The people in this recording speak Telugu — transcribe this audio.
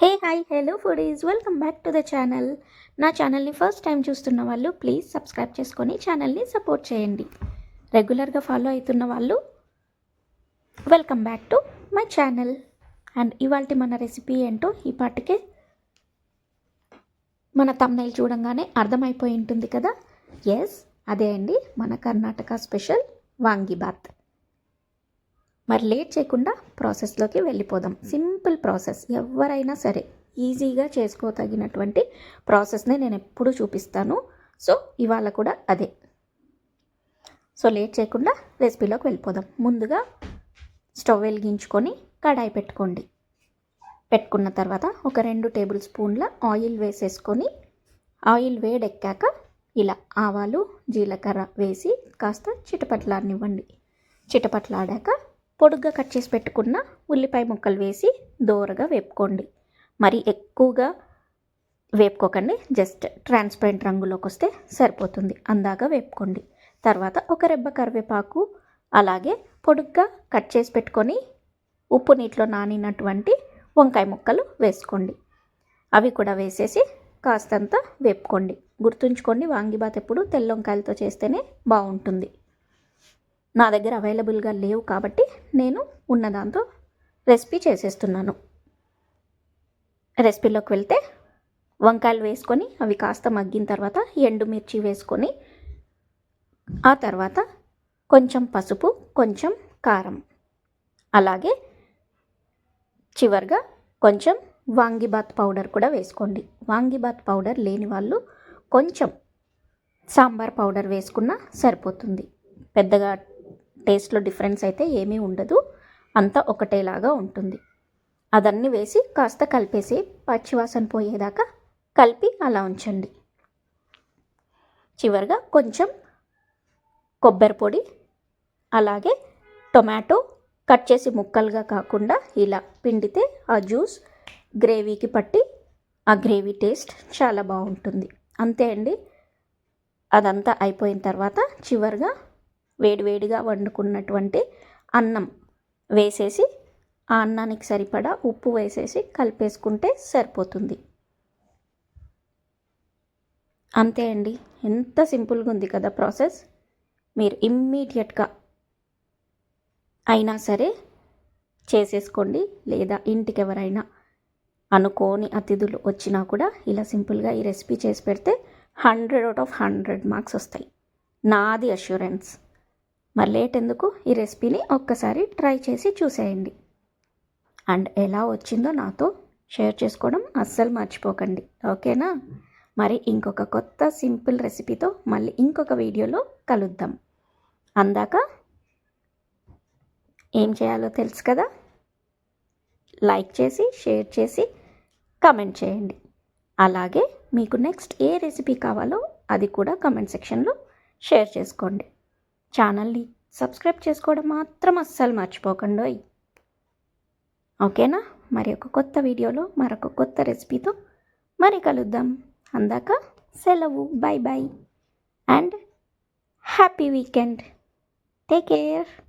Hey hi hello foodies welcome back to the channel నా ఛానల్ని ఫస్ట్ టైం చూస్తున్న వాళ్ళు ప్లీజ్ సబ్స్క్రైబ్ చేసుకొని ఛానల్ని సపోర్ట్ చేయండి. రెగ్యులర్గా ఫాలో అవుతున్న వాళ్ళు welcome back to my channel and ఇవాళ మన రెసిపీ ఏంటో ఈ పాటికే మన తమ్నైల్ చూడంగానే అర్థమైపోయి ఉంటుంది కదా? ఎస్ అదే అండి మన కర్ణాటక స్పెషల్ వాంగిబాత్. మరి లేట్ చేయకుండా ప్రాసెస్లోకి వెళ్ళిపోదాం. Simple process. ఎవరైనా సరే ఈజీగా చేసుకోతగినటువంటి ప్రాసెస్ని నేను ఎప్పుడూ చూపిస్తాను. సో ఇవాళ కూడా అదే. సో లేట్ చేయకుండా రెసిపీలోకి వెళ్ళిపోదాం. ముందుగా స్టవ్ వెలిగించుకొని కడాయి పెట్టుకోండి. పెట్టుకున్న తర్వాత ఒక రెండు టేబుల్ స్పూన్ల ఆయిల్ వేసేసుకొని ఆయిల్ వేడెక్కాక ఇలా ఆవాలు జీలకర్ర వేసి కాస్త చిటపట్లాడనివ్వండి. చిటపట్లాడాక పొడుగ్గా కట్ చేసి పెట్టుకున్న ఉల్లిపాయ ముక్కలు వేసి దోరగా వేపుకోండి. మరి ఎక్కువగా వేపుకోకండి జస్ట్ ట్రాన్స్పరెంట్ రంగులోకి వస్తే సరిపోతుంది. అందాక వేపుకోండి. తర్వాత ఒక రెబ్బ కరివేపాకు అలాగే పొడుగ్గా కట్ చేసి పెట్టుకొని ఉప్పు నీటిలో నానినటువంటి వంకాయ ముక్కలు వేసుకోండి. అవి కూడా వేసేసి కాస్తంత వేపుకోండి. గుర్తుంచుకోండి వాంగిబాత్ ఎప్పుడు తెల్ల వంకాయలతో చేస్తేనే బాగుంటుంది. నా దగ్గర అవైలబుల్గా లేవు కాబట్టి నేను ఉన్న దాంతో రెసిపీ చేసేస్తున్నాను. రెసిపీలోకి వెళ్తే వంకాయలు వేసుకొని అవి కాస్త మగ్గిన తర్వాత ఎండుమిర్చి వేసుకొని ఆ తర్వాత కొంచెం పసుపు కొంచెం కారం. అలాగే చివరిగా కొంచెం వాంగిబాత్ పౌడర్ కూడా వేసుకోండి. వాంగిబాత్ పౌడర్ లేని వాళ్ళు కొంచెం సాంబార్ పౌడర్ వేసుకున్నా సరిపోతుంది. పెద్దగా టేస్ట్లో డిఫరెన్స్ అయితే ఏమీ ఉండదు. అంతా ఒకటేలాగా ఉంటుంది. అదన్నీ వేసి కాస్త కలిపేసి పచ్చివాసన పోయేదాకా కలిపి అలా ఉంచండి. చివరిగా కొంచెం కొబ్బరి పొడి అలాగే టొమాటో కట్ చేసి ముక్కలుగా కాకుండా ఇలా పిండితే ఆ జ్యూస్ గ్రేవీకి పట్టి ఆ గ్రేవీ టేస్ట్ చాలా బాగుంటుంది. అంతే అండి. అదంతా అయిపోయిన తర్వాత చివరిగా వేడివేడిగా వండుకున్నటువంటి అన్నం వేసేసి ఆ అన్నానికి సరిపడా ఉప్పు వేసేసి కలిపేసుకుంటే సరిపోతుంది. అంతే అండి. ఎంత సింపుల్గా ఉంది కదా ప్రాసెస్. మీరు ఇమ్మీడియట్గా అయినా సరే చేసేసుకోండి. లేదా ఇంటికి ఎవరైనా అనుకోని అతిథులు వచ్చినా కూడా ఇలా సింపుల్గా ఈ రెసిపీ చేసి పెడితే hundred out of hundred marks వస్తాయి. నాది అష్యూరెన్స్. మరి లేట్ ఎందుకు? ఈ రెసిపీని ఒక్కసారి ట్రై చేసి చూసేయండి. అండ్ ఎలా వచ్చిందో నాతో షేర్ చేసుకోవడం అస్సలు మర్చిపోకండి. ఓకేనా? మరి ఇంకొక కొత్త సింపుల్ రెసిపీతో మళ్ళీ ఇంకొక వీడియోలో కలుద్దాం. అందాక ఏం చేయాలో తెలుసు కదా? లైక్ చేసి షేర్ చేసి కమెంట్ చేయండి. అలాగే మీకు నెక్స్ట్ ఏ రెసిపీ కావాలో అది కూడా కమెంట్ సెక్షన్లో షేర్ చేసుకోండి. ఛానల్ని సబ్స్క్రైబ్ చేసుకోవడం మాత్రం అస్సలు మర్చిపోకండి. ఓకేనా? మరి ఒక కొత్త వీడియోలో మరొక కొత్త రెసిపీతో మరి కలుద్దాం. అందాక సెలవు. Bye bye and happy weekend. Take care.